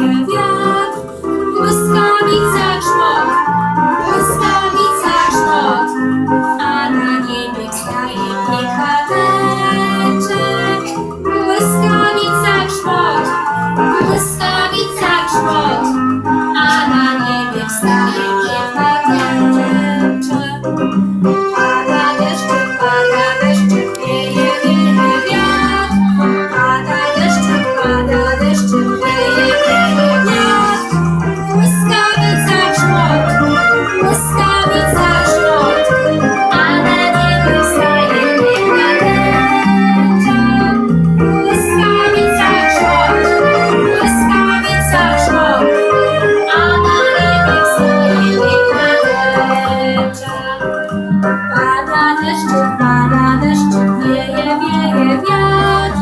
Yes. deszczu, pada deszczu, wieje, wieje wiatr.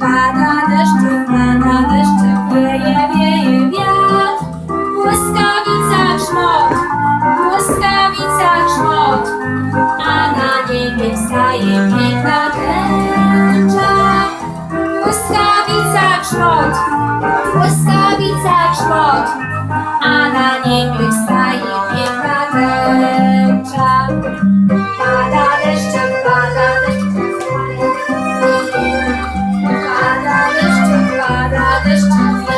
Pada deszczu, pada deszczu, wieje, wieje wiatr. Błyskawica grzmot, błyskawica grzmot, a na niebie wstaje piękna tęcza. Błyskawica grzmot, błyskawica grzmot. Love